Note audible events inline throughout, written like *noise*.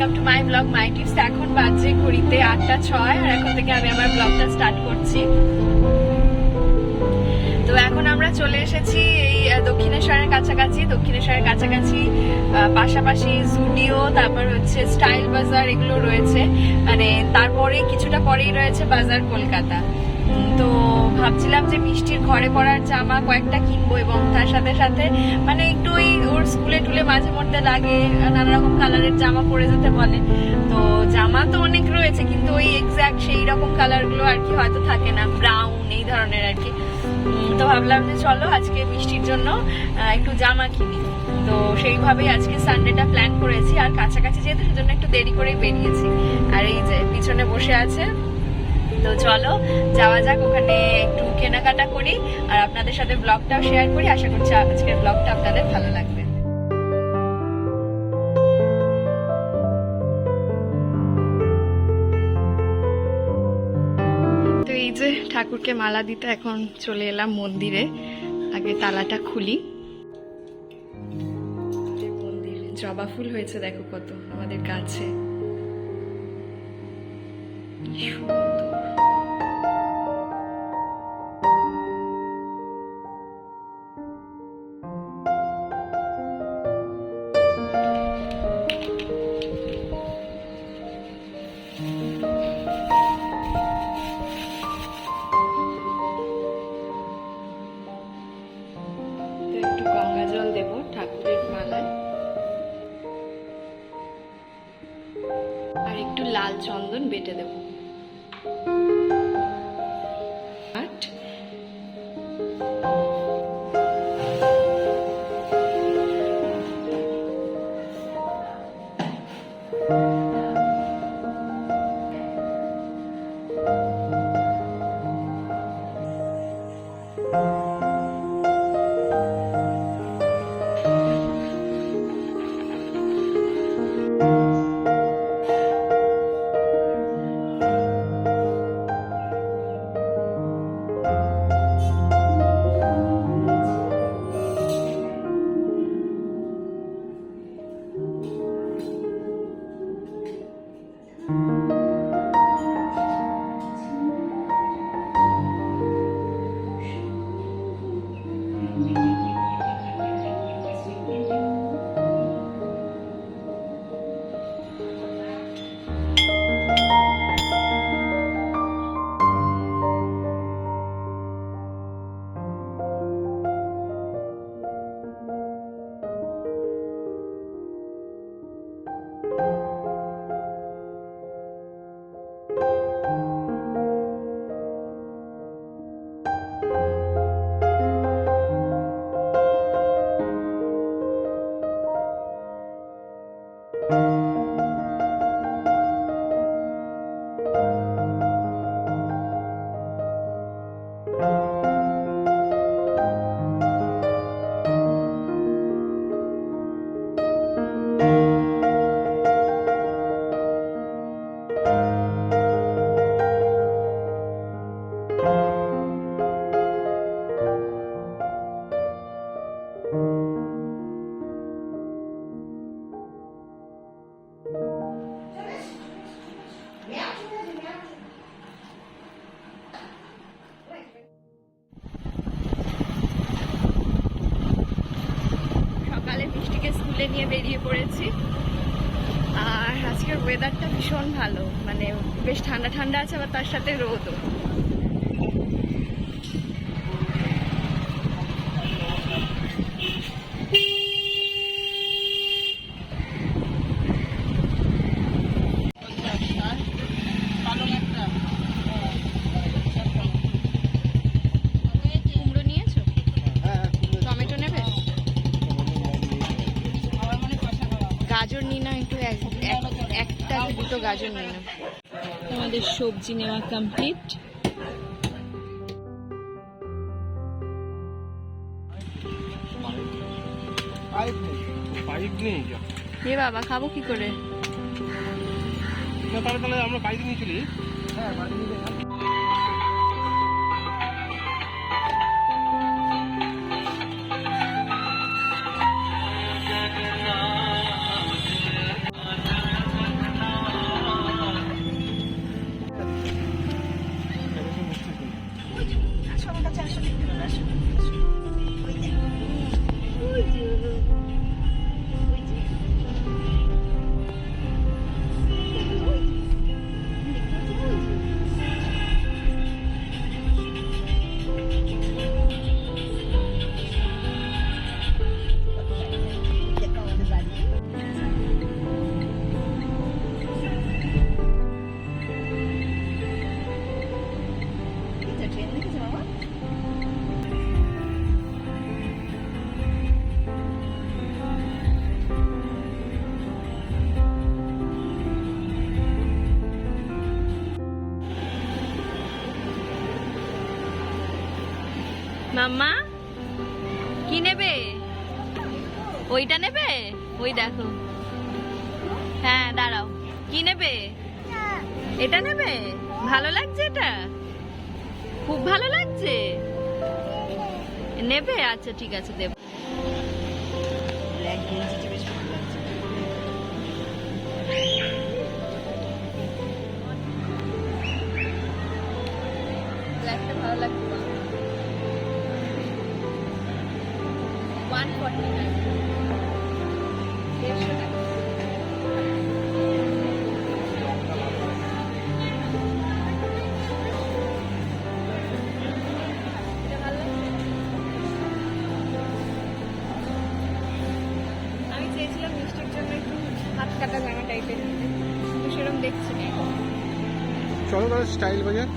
Welcome to my blog my tips এখন বাজছে ঘড়িতে আটটা ছয়, আর এখন থেকে আমি আমার ব্লগটা স্টার্ট করছি। তো এখন আমরা চলে এসেছি এই দক্ষিণেশ্বরের কাছাকাছি দক্ষিণেশ্বরের কাছাকাছি পাশাপাশি জুডিও, তারপর হচ্ছে স্টাইল বাজার, এগুলো রয়েছে। মানে তারপরে কিছুটা পরেই রয়েছে বাজার কলকাতা। তো ভাবছিলাম যে মিষ্টির ঘরে পড়ার জামা কয়েকটা কিনবো এবং তার সাথে সাথে মানে একটু ওই ওর স্কুলে টুলে মাঝে মধ্যে লাগে, নানা রকম কালারের জামা পরে যেতে বলে। তো জামা তো অনেক রয়েছে, কিন্তু ওই এক্স্যাক্ট সেই রকম কালারগুলো আর কি হয়তো থাকে না ব্রাউন এই ধরনের আর কি। তো ভাবলাম যে চলো আজকে মিষ্টির জন্য একটু জামা কিনি। তো সেইভাবেই আজকে সানডেটা প্ল্যান করেছি, আর কাছাকাছি যেহেতু সেজন্য একটু দেরি করেই বেরিয়েছি। আর এই যে পিছনে বসে আছে তো চলো, যাওয়া যাক, ওখানে একটু কেনাকাটা করি আর আপনাদের সাথে ব্লগটাও শেয়ার করি। আশা করছি আজকের ব্লগটা আপনাদের ভালো লাগবে। তো এই যে ঠাকুরকে মালা দিতে এখন চলে এলাম মন্দিরে। আগে তালাটা খুলি। মন্দিরে জবা ফুল হয়েছে, দেখো কত আমাদের কাছে। স্কুলে নিয়ে বেরিয়ে পড়েছি। আর আজকের ওয়েদারটা ভীষণ ভালো। মানে বেশ ঠান্ডা ঠান্ডা আছে, আবার তার সাথে রোদও। দুটো গাজর নিয়ে নেব আমাদের সবজি নেওয়া কমপ্লিট এ বাবা খাব কি করে? না তাহলে তাহলে আমরা বাইক নিয়ে চলি। মাম্মা? কি নেবে? ওইটা নেবে? ওই দেখো। হ্যাঁ দাঁড়াও। কি নেবে? এটা নেবে? ভালো লাগছে এটা? খুব ভালো লাগছে? নেবে? আচ্ছা ঠিক আছে, দেব। ফর্টি? আমি চেয়েছিলাম মিষ্টির জন্য একটু হাত কাটা জামা টাইপের সেরকম দেখছি না। চলো তাহলে স্টাইল বাজার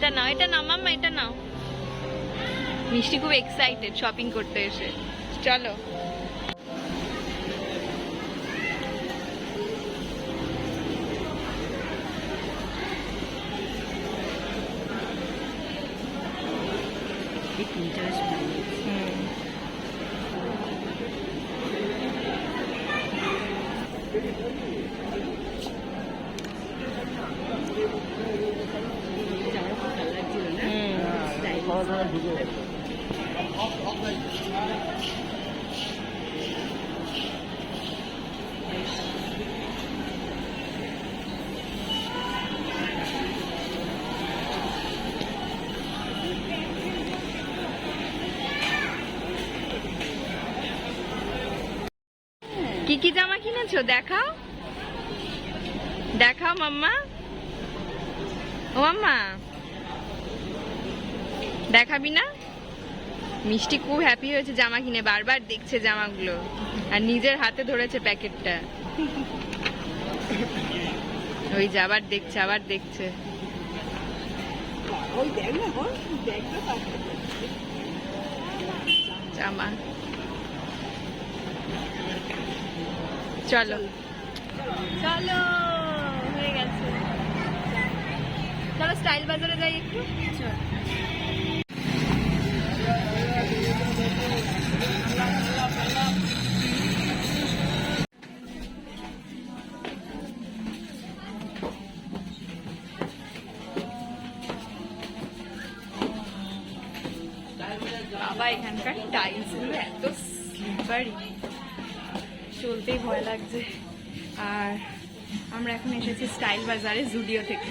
এটা নাও এটা নাও মাম্মা এটা নাও। মিষ্টি খুব এক্সাইটেড শপিং করতে এসে। চলো। কি জামা কিনেছো? দেখাও। দেখাও, মাম্মা। ও, মাম্মা। দেখাবি না? মিষ্টি খুব হ্যাপি হয়েছে জামা কিনে, বারবার দেখছে জামাগুলো। আর নিজের হাতে ধরেছে প্যাকেটটা। ওই যে আবার দেখছে আবার দেখছে। জামা। চলো। চলো, হয়ে গেছে। চলো স্টাইল বাজারে যাই একটু। বাবা, এখানকার টাইলসগুলো এত স্লিপারি চলতেই ভয় লাগছে। আর আমরা এখন এসেছি স্টাইল বাজারে জুডিও থেকে।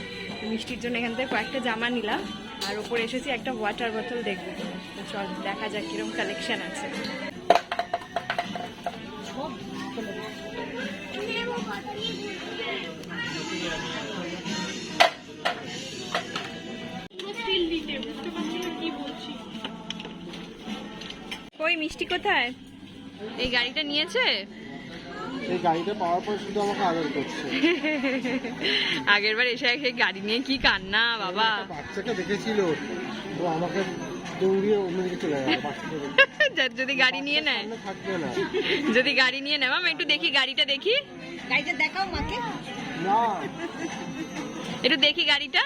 মিষ্টির জন্য এখান থেকে কয়েকটা জামা নিলাম। আর ওপরে এসেছি একটা ওয়াটার বোতল দেখব। তো চল দেখা যাক কীরকম কালেকশন আছে। কই মিষ্টি কোথায়? এই গাড়িটা নিয়েছে? এই গাড়িটা পাওয়ার পর শুধু আমাকে আদর করছে। আগের বার এসে সেই গাড়ি নিয়ে কি কান্না বাবা। একটা বাচ্চাকে দেখেছিল ও আমাকে দৌড়িয়ে অন্যদিকে চলে গেল বাচ্চাকে দেখে। যার যদি গাড়ি নিয়ে নেয়। যদি গাড়ি নিয়ে নেয় একটু দেখি গাড়িটা দেখি। গাড়িটা দেখাও মাকে। না। একটু দেখি গাড়িটা।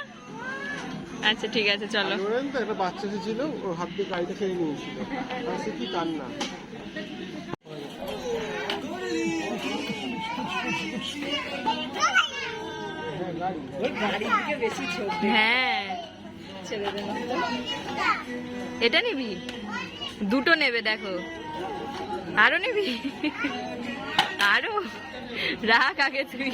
আচ্ছা ঠিক আছে চলো। একটা বাচ্চা ছিল ওর হাত দিয়ে গাড়িটা খেয়ে নিয়েছিল। কি কান্না। হ্যাঁ, এটা নিবি? দুটো নেবে দেখো। আরও নিবি? আরও? রাখ আগে তুই।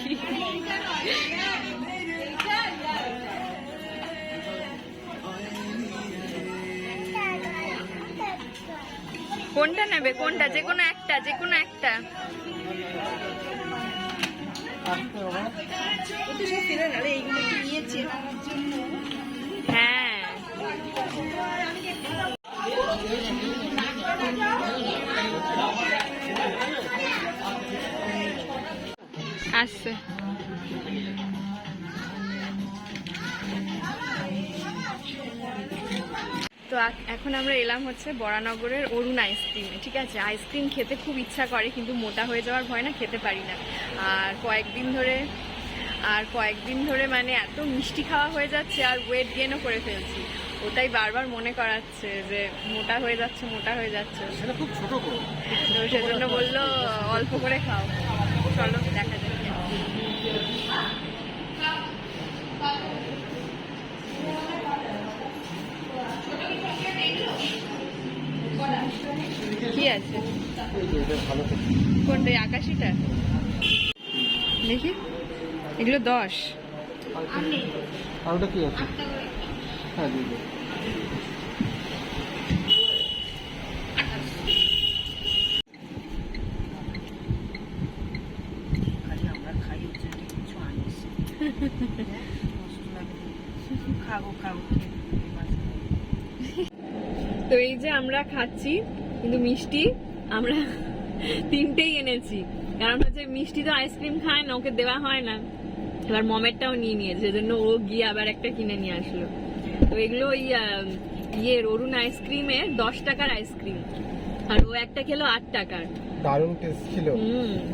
কোনটা নেবে? কোনটা? যে কোনো একটা যে কোনো একটা। আসতে বাবা ও তো সব ফেলে নালে এইগুলো কি নিয়েছে আমার জন্য এখন আমরা এলাম হচ্ছে বরানগরের অরুণ আইসক্রিমে ঠিক আছে? আইসক্রিম খেতে খুব ইচ্ছা করে কিন্তু মোটা হয়ে যাওয়ার ভয় না খেতে পারি না। আর কয়েকদিন ধরে আর কয়েকদিন ধরে মানে এত মিষ্টি খাওয়া হয়ে যাচ্ছে আর ওয়েট গেনও করে ফেলছি। ওটাই বারবার মনে করাচ্ছে যে মোটা হয়ে যাচ্ছে মোটা হয়ে যাচ্ছে। সেটা খুব ছোট তো সেজন্য বলল অল্প করে খাও। চলো দেখা যাক। কি আছে। কোনটা এই আকাশিটা? দেখি। এগুলো দশ। আর ওটা কি আছে? হ্যাঁ দিয়ে খালি আমরা খাই কিছু আনিস। কষ্ট *laughs* খাব খাব। তো এই যে আমরা খাচ্ছি কিন্তু মিষ্টি আমরা তিনটেই এনেছি। কারণ হচ্ছে মিষ্টি তো আইসক্রিম খায় না, ওকে দেওয়া হয় না। এবার মমেরটাও নিয়ে নিয়েছে, সেজন্য ও গিয়ে আবার একটা কিনে নিয়ে আসলো। তো এগুলো ওই ইয়ে অরুণ আইসক্রিমের দশ টাকার আইসক্রিম আর ও একটা খেলো আট টাকার। দারুণ টেস্ট ছিল।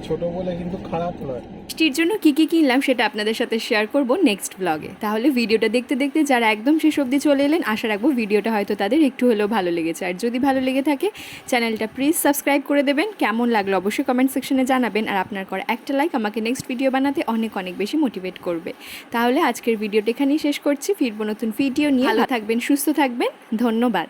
ছোট বলে কিন্তু খারাপ নয়। মিষ্টির জন্য কি কি কিনলাম সেটা আপনাদের সাথে শেয়ার করব নেক্সট ব্লগে তাহলে ভিডিওটা দেখতে দেখতে যারা একদম শেষ অবধি চলে এলেন আশা রাখব ভিডিওটা হয়তো তাদের একটু হলেও ভালো লেগেছে। আর যদি ভালো লেগে থাকে চ্যানেলটা প্লিজ সাবস্ক্রাইব করে দেবেন। কেমন লাগল অবশ্যই কমেন্ট সেকশনে জানাবেন। আর আপনার করা একটা লাইক আমাকে নেক্সট ভিডিও বানাতে অনেক অনেক বেশি মোটিভেট করবে। তাহলে আজকের ভিডিওটা এখানেই শেষ করছি। ফিরবো নতুন ভিডিও নিয়ে। ভালো থাকবেন সুস্থ থাকবেন। ধন্যবাদ।